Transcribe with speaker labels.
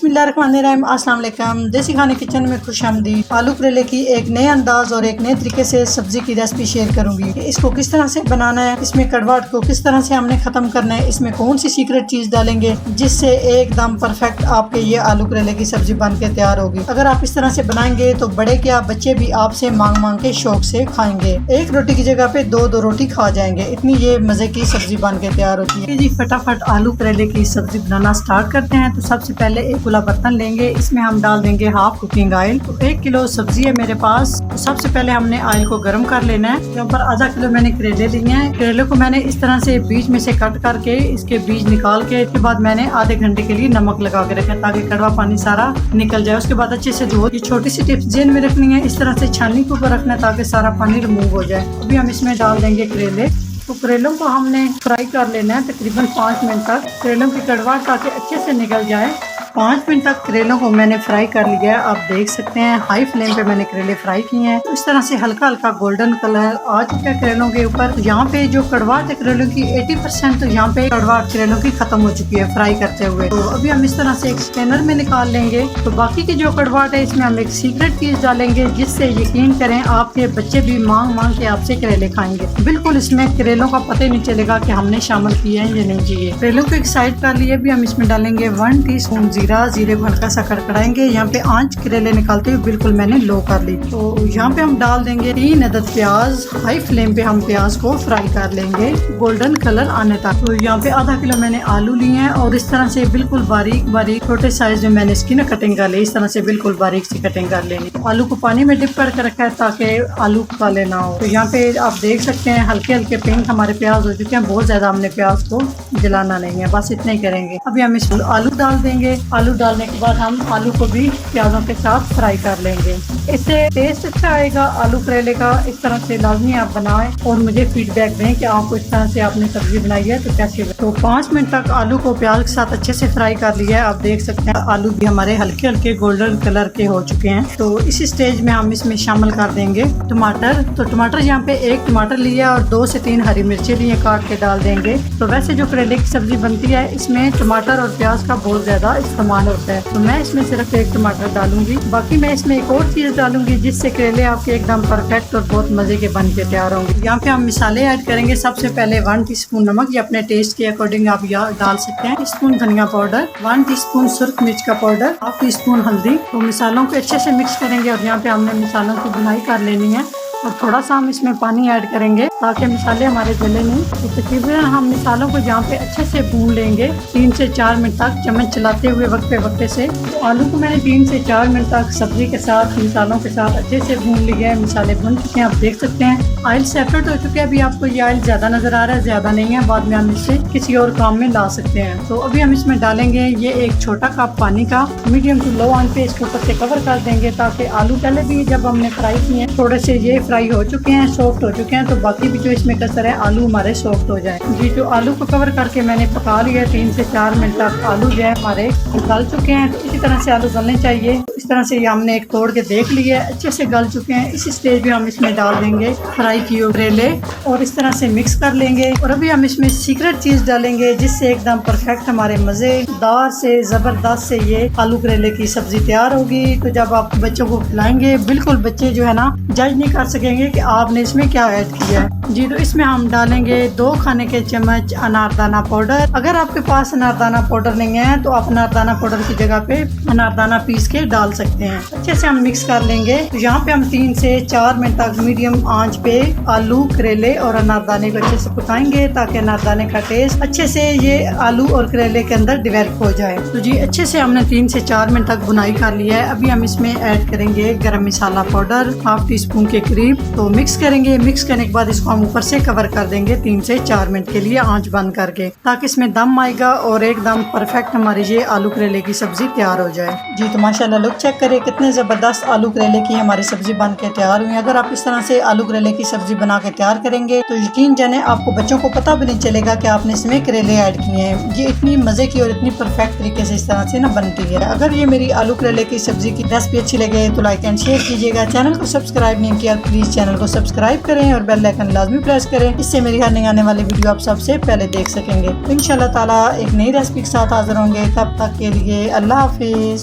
Speaker 1: बिस्मिल्लाहिर्रहमानिर्रहीम अस्सलाम देसी खाने किचन में खुश आमदी आलू करेले की एक नए अंदाज और एक नए तरीके से सब्ज़ी की रेसिपी शेयर करूँगी। इसको किस तरह से बनाना है, इसमें कड़वाट को किस तरह से हमने खत्म करना है, इसमें कौन सी सीक्रेट चीज़ डालेंगे, जिससे एकदम परफेक्ट आपके ये आलू करेले की सब्ज़ी बन के तैयार होगी। अगर आप इस तरह से बनाएँगे तो बड़े क्या बच्चे भी आपसे मांग मांग के शौक से खाएँगे। एक रोटी की जगह पे दो दो रोटी खा जाएँगे। इतनी ये मज़े की सब्ज़ी बन के तैयार होती है। जी, फटाफट आलू करेले की सब्ज़ी बनाना स्टार्ट करते हैं। तो सबसे पहले एक खुला बर्तन लेंगे। इसमें हम डाल देंगे हाफ़ कुकिंग ऑयल तो एक किलो सब्ज़ी है मेरे पास। तो सबसे पहले हमने ऑयल को गर्म कर लेना है। यहाँ पर आधा किलो मैंने करेले लिए हैं। करेले को मैंने इस तरह से बीज में से कट करके इसके बीज निकाल के, इसके बाद मैंने आधे घंटे के लिए नमक लगा के रखा ताकि कड़वा पानी सारा निकल जाए। उसके बाद अच्छे से धो ये छोटी सी टिप्स जेन में रखनी है। इस तरह से छानी के ऊपर रखना है ताकि सारा पानी रिमूव हो जाए। अभी हम इसमें डाल देंगे करेले। तो करेलों को हमने फ्राई कर लेना है तकरीबन पाँच मिनट तक। करेलों की कड़वाहट ताकि अच्छे से निकल जाए। पाँच मिनट तक करेलों को मैंने फ्राई कर लिया है। आप देख सकते हैं, हाई फ्लेम पे मैंने करेले फ्राई किए हैं। तो इस तरह से हल्का हल्का गोल्डन कलर आ चुका करेलों के ऊपर यहाँ पे जो कड़वाहट है करेलों की 80 परसेंट तो यहाँ पे कड़वाहट करेलों की खत्म हो चुकी है फ्राई करते हुए। तो अभी हम इस तरह से एक स्कैनर में निकाल लेंगे। तो बाकी की जो कड़वाहट है इसमें हम एक सीक्रेट चीज़ डालेंगे, जिससे यकीन करें आपके बच्चे भी मांग मांग के आपसे करेले खाएँगे। बिल्कुल इसमें करेलों का पता ही नहीं चलेगा की हमने शामिल किए हैं या नहीं चाहिए करेलों को एक साइड कर लिए भी हम इसमें डालेंगे वन टी स्पून जीरा, जीरे को हल्का सा कड़कड़ाएँगे। यहाँ पे आँच करेले निकालते हुए बिल्कुल मैंने लो कर ली। तो यहाँ पे हम डाल देंगे तीन अदद प्याज। हाई फ्लेम पे हम प्याज को फ्राई कर लेंगे। गोल्डन कलर आने तक। तो यहाँ पे आधा किलो मैंने आलू लिए हैं और इस तरह से बिल्कुल बारीक बारीक छोटे साइज़ में मैंने इसकी ना कटिंग कर ली। इस तरह से बिल्कुल बारीक सी कटिंग कर लेनी। आलू को पानी में डिप करके रखा है ताकि आलू काले ना हो। तो यहाँ पे आप देख सकते हैं हल्के हल्के पिंक हमारे प्याज हो चुके हैं। बहुत ज़्यादा हमने प्याज को जलाना नहीं है। बस इतना ही करेंगे। अभी हम इसमें आलू डाल देंगे। आलू डालने के बाद हम आलू को भी प्याजों के साथ फ्राई कर लेंगे। इससे टेस्ट अच्छा आएगा, आलू करेले का इस तरह से लाजमी आप बनाएँ और मुझे फीडबैक दें कि आपको इस तरह से आपने सब्ज़ी बनाई है तो कैसे तो पाँच मिनट तक आलू को प्याज के साथ अच्छे से फ्राई कर लिया है। आप देख सकते हैं, आलू भी हमारे हल्के हल्के गोल्डन कलर के हो चुके हैं। तो इस स्टेज में हम इसमें शामिल कर देंगे टमाटर। तो टमाटर यहाँ पे एक टमाटर लिया और दो से तीन हरी मिर्ची लिए काट के डाल देंगे। तो वैसे जो करेले की सब्ज़ी बनती है, इसमें टमाटर और प्याज का बहुत ज़्यादा इस्तेमाल होता है। तो मैं इसमें सिर्फ़ एक टमाटर डालूँगी। बाकी मैं इसमें एक और चीज़ डालूँगी, जिससे करेले आपके एकदम परफेक्ट और बहुत मज़े के बन के तैयार होंगे। यहाँ पे हम मिसाले ऐड करेंगे। सबसे पहले वन टी नमक, या अपने टेस्ट के अकॉर्डिंग आप डाल सकते हैं। स्पून धनिया पाउडर वन टी सुर्ख मिर्च का पाउडर हाफ़ टी स्पून हल्दी। तो मिसालों को अच्छे से मिक्स करेंगे और यहाँ पे हमने मिसालों की बुनाई कर लेनी है। और थोड़ा सा हम इसमें पानी ऐड करेंगे ताकि मसाले हमारे जले नहीं। तो तकरीबन हम मिसालों को जहाँ पे अच्छे से भून लेंगे, तीन से चार मिनट तक चम्मच चलाते हुए वक्फे वक्फे से। तो आलू को मैंने तीन से चार मिनट तक सब्ज़ी के साथ, मिसालों के साथ अच्छे से भून लिया है। मिसाले भून चुके हैं, आप देख सकते हैं। ऑयल सेपरेट हो चुके हैं, अभी आपको ये ऑयल ज़्यादा नज़र आ रहा है, ज़्यादा नहीं है। बाद में हम इसे किसी और काम में ला सकते हैं। तो अभी हम इसमें डालेंगे ये एक छोटा कप पानी का। मीडियम टू लो ऑन पे इसके ऊपर से कवर कर देंगे ताकि आलू पहले भी जब हमने फ्राई किए थोड़े से ये फ्राई हो चुके हैं सॉफ्ट हो चुके हैं तो बाकी भी जो इसमें कसर है, आलू हमारे सॉफ्ट हो जाए। जी, जो आलू को कवर करके मैंने पका लिया तीन से चार मिनट तक आलू जो है हमारे गल चुके हैं तो इसी तरह से आलू गलने चाहिए। इस तरह से ये हमने एक तोड़ के देख लिया है अच्छे से गल चुके हैं। इस स्टेज में हम इसमें डाल देंगे फ्राई किए करेले और इस तरह से मिक्स कर लेंगे। और अभी हम इसमें सीक्रेट चीज़ डालेंगे, जिससे एकदम परफेक्ट हमारे मज़ेदार से, ज़बरदस्त से ये आलू करेले की सब्ज़ी तैयार होगी। तो जब आप बच्चों को खिलाएँगे, बिल्कुल बच्चे जो है ना जज नहीं कर सकेंगे कि आपने इसमें क्या ऐड किया है। जी तो इसमें हम डालेंगे दो खाने के चम्मच अनारदाना पाउडर। अगर आपके पास अनारदाना पाउडर नहीं है तो आप अनारदाना पाउडर की जगह पे अनारदाना पीस के डाल सकते हैं। अच्छे से हम मिक्स कर लेंगे। तो यहाँ पे हम तीन से चार मिनट तक मीडियम आँच पे आलू, करेले और अनारदाने को अच्छे से पकाएँगे ताकि अनारदाने का टेस्ट अच्छे से ये आलू और करेले के अंदर डिवेल्प हो जाए। तो जी, अच्छे से हमने तीन से चार मिनट तक बुनाई कर लिया है। अभी हम इसमें ऐड करेंगे garam masala powder half teaspoon के करीब तो मिक्स करेंगे। मिक्स करने के बाद इसको हम ऊपर से कवर कर देंगे तीन से चार मिनट के लिए आँच बंद करके, ताकि इसमें दम आएगा और एकदम परफेक्ट हमारी ये आलू करेले की सब्ज़ी तैयार हो जाए। जी तो माशाल्लाह लुक चेक करें कितने ज़बरदस्त आलू करेले की हमारी सब्ज़ी बन के तैयार हुई अगर आप इस तरह से आलू करेले की सब्ज़ी बना के तैयार करेंगे तो यकीन जाने आपको बच्चों को पता भी नहीं चलेगा कि आपने इसमें करेले ऐड किए हैं। ये इतनी मज़े की और इतनी परफेक्ट तरीके से इस तरह से ना बनती है। अगर ये मेरी आलू करेले की सब्ज़ी की रेसिपी अच्छी लगे तो लाइक एंड शेयर कीजिएगा। चैनल को सब्सक्राइब सब्सक्राइब नहीं किया प्लीज़ चैनल को सब्सक्राइब करें और बेल आइकन लाजमी प्रेस करें। इससे मेरी हर नई आने वाली वीडियो आप सबसे पहले देख सकेंगे। इन ताला एक नई रेसिपी के साथ हाजिर होंगे। तब तक के लिए अल्लाह हाफिज़।